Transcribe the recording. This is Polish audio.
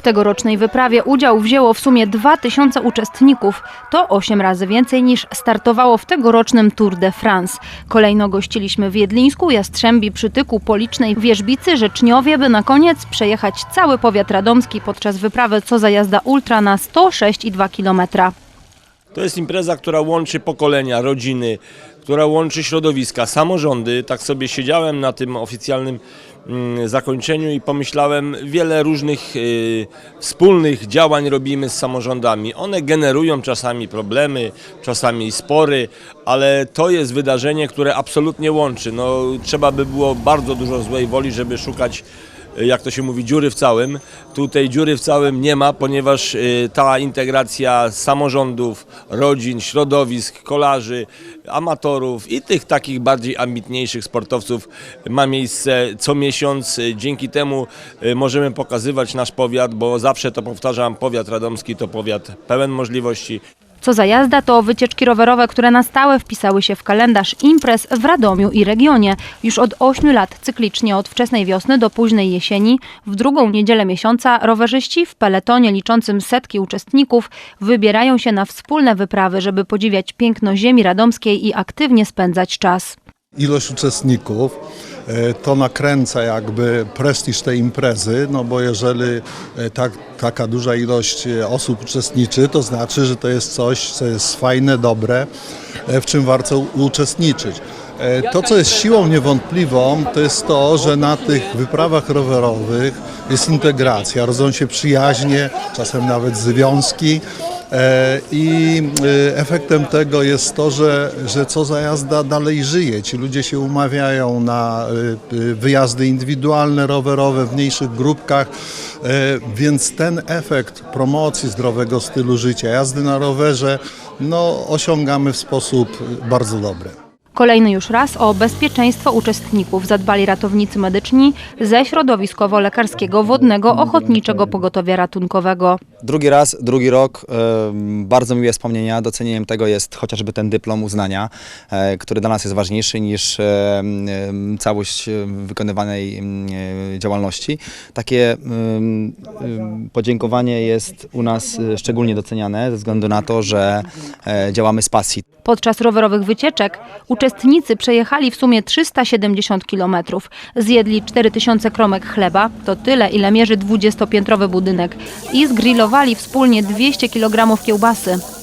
W tegorocznej wyprawie udział wzięło w sumie 2000 uczestników. To 8 razy więcej niż startowało w tegorocznym Tour de France. Kolejno gościliśmy w Jedlińsku, Jastrzębi, Przytyku, Policznej, Wierzbicy, Rzeczniowie, by na koniec przejechać cały powiat radomski podczas wyprawy Co za jazda ultra na 106,2 km. To jest impreza, która łączy pokolenia, rodziny, która łączy środowiska, samorządy. Tak sobie siedziałem na tym oficjalnym mm, zakończeniu i pomyślałem, wiele różnych y, wspólnych działań robimy z samorządami. One generują czasami problemy, czasami spory, ale to jest wydarzenie, które absolutnie łączy. No, trzeba by było bardzo dużo złej woli, żeby szukać jak to się mówi, dziury w całym. Tutaj dziury w całym nie ma, ponieważ y, ta integracja samorządów, rodzin, środowisk, kolarzy, amatorów i tych takich bardziej ambitniejszych sportowców ma miejsce co miesiąc. Dzięki temu y, możemy pokazywać nasz powiat, bo zawsze to powtarzam, powiat radomski to powiat pełen możliwości. Co za jazda to wycieczki rowerowe, które na stałe wpisały się w kalendarz imprez w Radomiu i regionie. Już od 8 lat cyklicznie od wczesnej wiosny do późnej jesieni w drugą niedzielę miesiąca rowerzyści w peletonie liczącym setki uczestników wybierają się na wspólne wyprawy, żeby podziwiać piękno ziemi radomskiej i aktywnie spędzać czas. Ilość uczestników, e, to nakręca jakby prestiż tej imprezy, no bo jeżeli e, tak, taka duża ilość e, osób uczestniczy, to znaczy, że to jest coś, co jest fajne, dobre, w czym warto uczestniczyć. To, co jest siłą niewątpliwą, to jest to, że na tych wyprawach rowerowych jest integracja, rodzą się przyjaźnie, czasem nawet związki. E, I e, efektem tego jest to, że, że co za jazda dalej żyje. Ci ludzie się umawiają na e, wyjazdy indywidualne, rowerowe w mniejszych grupkach, więc ten efekt promocji zdrowego stylu życia, jazdy na rowerze, no, osiągamy w sposób bardzo dobry. Kolejny już raz o bezpieczeństwo uczestników zadbali ratownicy medyczni ze środowiskowo-lekarskiego wodnego ochotniczego pogotowia ratunkowego. Drugi raz, drugi rok, em, bardzo miłe wspomnienia. Docenieniem tego jest chociażby ten dyplom uznania, e, który dla nas jest ważniejszy niż em, całość wykonywanej e, działalności. Takie podziękowanie jest u nas e, szczególnie doceniane ze względu na to, że e, działamy z pasji. Podczas rowerowych wycieczek uczestnicy przejechali w sumie 370 km. Zjedli 4000 kromek chleba, to tyle ile mierzy 20-piętrowy budynek i zgrillowali wspólnie 200 kg kiełbasy.